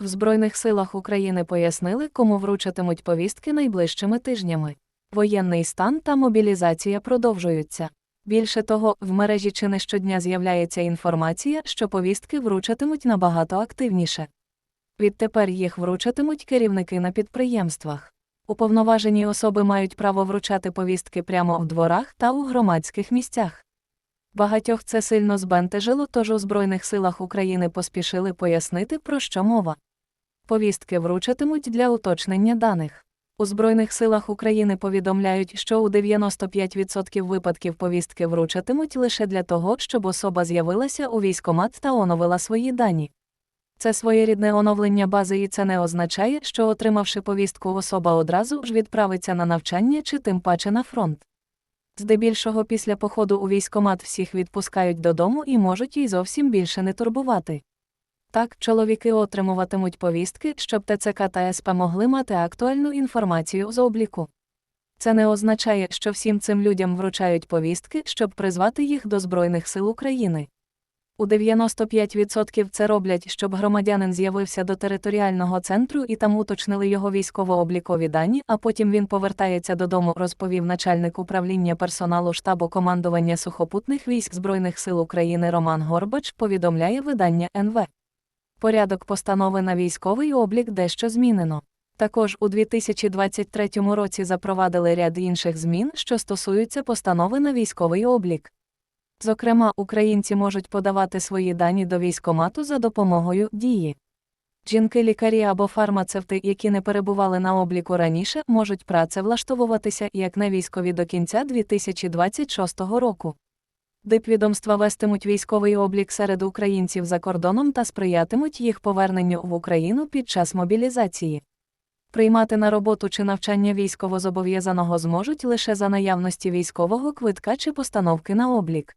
В Збройних силах України пояснили, кому вручатимуть повістки найближчими тижнями. Воєнний стан та мобілізація продовжуються. Більше того, в мережі чи не щодня з'являється інформація, що повістки вручатимуть набагато активніше. Відтепер їх вручатимуть керівники на підприємствах. Уповноважені особи мають право вручати повістки прямо в дворах та у громадських місцях. Багатьох це сильно збентежило, тож у Збройних силах України поспішили пояснити, про що мова. Повістки вручатимуть для уточнення даних. У Збройних силах України повідомляють, що у 95% випадків повістки вручатимуть лише для того, щоб особа з'явилася у військкомат та оновила свої дані. Це своєрідне оновлення бази, і це не означає, що, отримавши повістку, особа одразу ж відправиться на навчання чи тим паче на фронт. Здебільшого після походу у військкомат всіх відпускають додому і можуть їй зовсім більше не турбувати. Так, чоловіки отримуватимуть повістки, щоб ТЦК та СП могли мати актуальну інформацію з обліку. Це не означає, що всім цим людям вручають повістки, щоб призвати їх до Збройних сил України. У 95% це роблять, щоб громадянин з'явився до територіального центру і там уточнили його військово-облікові дані, а потім він повертається додому, розповів начальник управління персоналу штабу командування сухопутних військ Збройних сил України Роман Горбач, повідомляє видання НВ. Порядок постанови на військовий облік дещо змінено. Також у 2023 році запровадили ряд інших змін, що стосуються постанови на військовий облік. Зокрема, українці можуть подавати свої дані до військомату за допомогою дії. Жінки-лікарі або фармацевти, які не перебували на обліку раніше, можуть працевлаштовуватися як на військові до кінця 2026 року. Дипвідомства вестимуть військовий облік серед українців за кордоном та сприятимуть їх поверненню в Україну під час мобілізації. Приймати на роботу чи навчання військовозобов'язаного зможуть лише за наявності військового квитка чи постановки на облік.